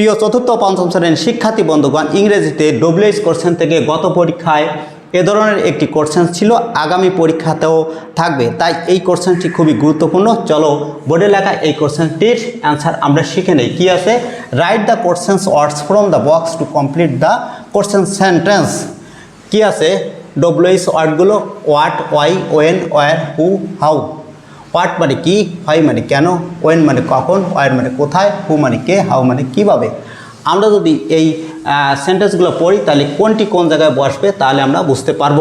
প্রিয় চতুর্থ পঞ্চম শ্রেণির শিক্ষার্থী বন্ধুগণ, ইংরেজিতে ডব্লিউএস কোশ্চেন থেকে গত পরীক্ষায় এ ধরনের একটি কোশ্চেন ছিল, আগামী পরীক্ষাতেও থাকবে। তাই এই কোশ্চেনটি খুবই গুরুত্বপূর্ণ। চলো বোর্ডে লেখা এই কোশ্চেনটির অ্যান্সার আমরা শিখে নেই। কী আছে? Write the questions words from the box to complete the question sentence কী আছে? ডব্লিউএস ওয়ার্ডগুলো what why when where who how what মানে কি, হয় মানে কেন ওয়েন মানে কখন ওয়ার মানে কোথায় হু মানে কে হাউ মানে কীভাবে। আমরা যদি এই সেন্টেন্সগুলো পড়ি, তাহলে কোনটি কোন জায়গায় বসবে, তাহলে আমরা বুঝতে পারব।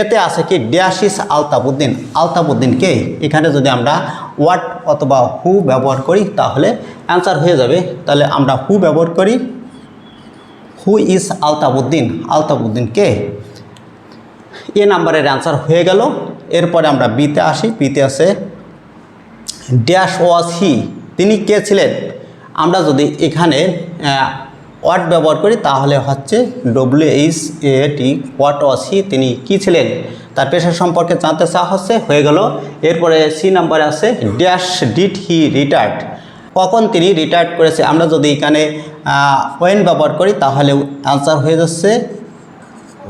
এতে আছে কি ড্যাশিস আলতাবুদ্দিন আলতাবুদ্দিন কে? এখানে যদি আমরা হোয়াট অথবা হু ব্যবহার করি, তাহলে অ্যান্সার হয়ে যাবে। তাহলে আমরা হু ব্যবহার করি। হু ইজ আলতাবুদ্দিন আলতাবুদ্দিন কে? এ নাম্বারের অ্যান্সার হয়ে গেল। এরপরে আমরা বিতে আসি। বিতে আছে ড্যাশ ওয়াজ হি তিনি কে ছিলেন? আমরা যদি এখানে ওয়াট ব্যবহার করি, তাহলে হচ্ছে W H A T what was he তিনি কি ছিলেন? তার পেশা সম্পর্কে জানতে চাওয়া হচ্ছে, হয়ে গেল। এরপরে সি নাম্বারে আছে ড্যাশ ডিড হি রিটায়ার্ড কখন তিনি রিটায়ার্ড করেছে? আমরা যদি এখানে ওয়েন ব্যবহার করি, তাহলে অ্যান্সার হয়ে যাচ্ছে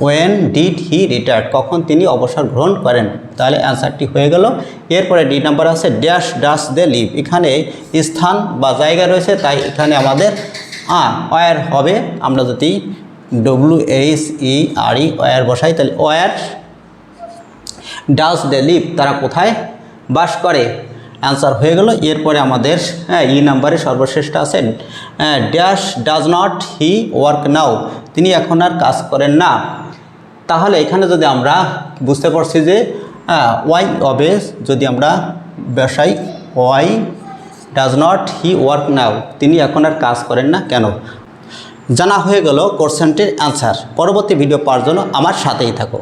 ওয়েন ডিড হি রিটায়ার্ড কখন তিনি অবসর গ্রহণ করেন? তাহলে অ্যান্সারটি হয়ে গেল। এরপরে ডি নাম্বার আছে ড্যাশ ডাস দে লিভ এখানে স্থান বা জায়গা রয়েছে, তাই এখানে আমাদের আ ওয়ার হবে। আমরা যদি W H E R E where বসাই, তাহলে ওয়ার ডাস দে লিভ তারা কোথায় বাস করে? অ্যান্সার হয়ে গেল। এরপরে আমাদের হ্যাঁ ই নাম্বারে সর্বশ্রেষ্ঠ আছেন dash does not he work now তিনি এখন আর কাজ করেন না। তাহলে এখানে যদি আমরা বুঝতে পারছি যে ওয়াই অবে যদি আমরা ব্যবসায়ী why does not he work now তিনি এখন আর কাজ করেন না কেন? জানা হয়ে গেল কোশ্চেনটির অ্যান্সার পরবর্তী ভিডিও পাওয়ার জন্য আমার সাথেই থাকো।